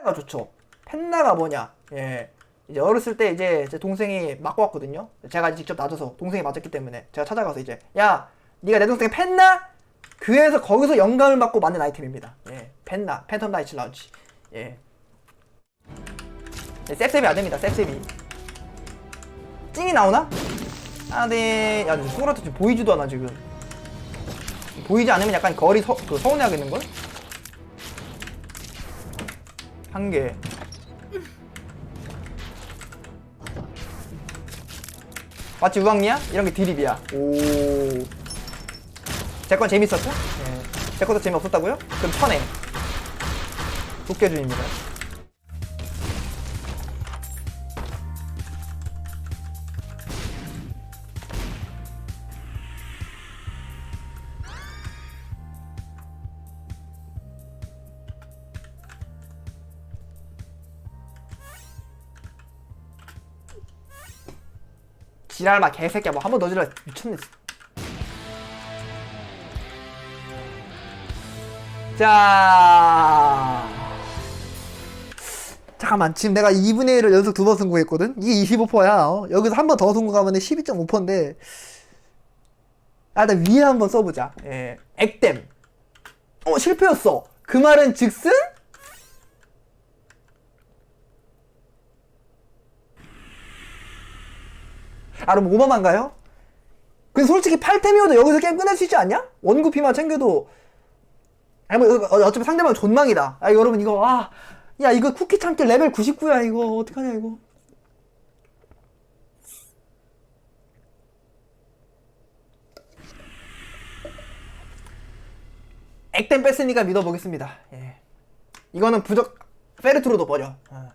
펜나가 좋죠. 펜나가 뭐냐? 예. 이제 어렸을 때 이제 제 동생이 맞고 왔거든요. 제가 직접 놔줘서 동생이 맞았기 때문에 제가 찾아가서 이제 야, 네가 내 동생 펜나? 그래서 거기서 영감을 받고 만든 아이템입니다. 예, 펜나, 팬텀 나이츠 라운치. 예. 네, 셉셉이 안 됩니다. 셉셉이. 찡이 나오나? 아, 네. 야, 소라트 지금 보이지도 않아 지금. 보이지 않으면 약간 거리 서, 그 서운해하겠는걸? 한 개. 맞지 우왕리야? 이런 게 드립이야. 오. 제 건 재밌었죠? 네. 제 것도 재미없었다고요? 그럼 천에. 도깨준입니다. 지랄마 개새끼야. 뭐 한 번 더 질러 미쳤네 자. 잠깐만. 지금 내가 2분의 1을 연속 두 번 성공했거든? 이게 25%야. 어? 여기서 한 번 더 성공하면 12.5%인데. 아 일단 위에 한번 써보자. 예. 액땜. 어 실패였어. 그 말은 즉슨 아 그럼 오바만가요? 근데 솔직히 8템이어도 여기서 게임 끝낼 수 있지 않냐? 원구피만 챙겨도 아니 뭐 어- 어차피 상대방 존망이다 아 여러분 이거 아 야 이거 쿠키 참기 레벨 99야 이거 어떡하냐 이거 액땜 뺐으니까 믿어보겠습니다 예. 이거는 부적 페르트로도 버려 어.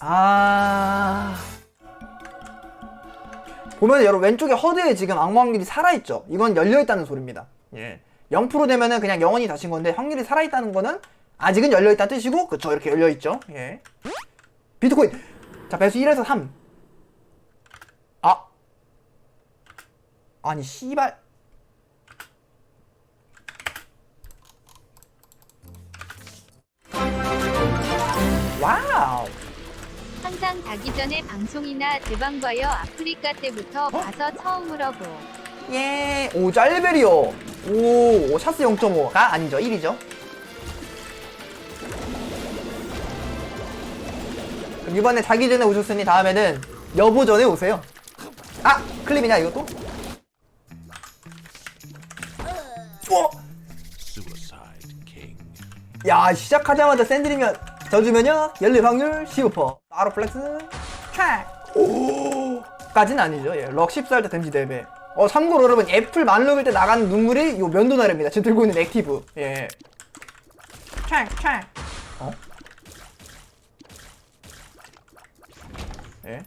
아. 보면 여러분 왼쪽에 허드에 지금 악마 확률이 살아있죠. 이건 열려있다는 소리입니다. 예. 0% 되면은 그냥 영원히 다신 건데 확률이 살아있다는 거는 아직은 열려있다는 뜻이고 그쵸 이렇게 열려있죠. 예. 비트코인 자 배수 1에서 3 아. 아니 씨발 와우 항상 자기 전에 방송이나 대방과여 아프리카 때부터 봐서 처음으로 보. 예. 오, 짤베리오. 오, 샤스 0.5가 아니죠. 1이죠. 그럼 이번에 자기 전에 오셨으니 다음에는 여보 전에 오세요. 아! 클립이냐, 이것도? 어! 야, 시작하자마자 샌들이면 져주면요. 연립 확률 15%. 바로 플렉스. 촥! 오! 까진 아니죠. 예. 럭 14할 때 댐지 4배. 어, 참고로 여러분, 애플 만록일 때 나가는 눈물이 요 면도날입니다. 지금 들고 있는 액티브. 예. 촥, 촥. 어? 예.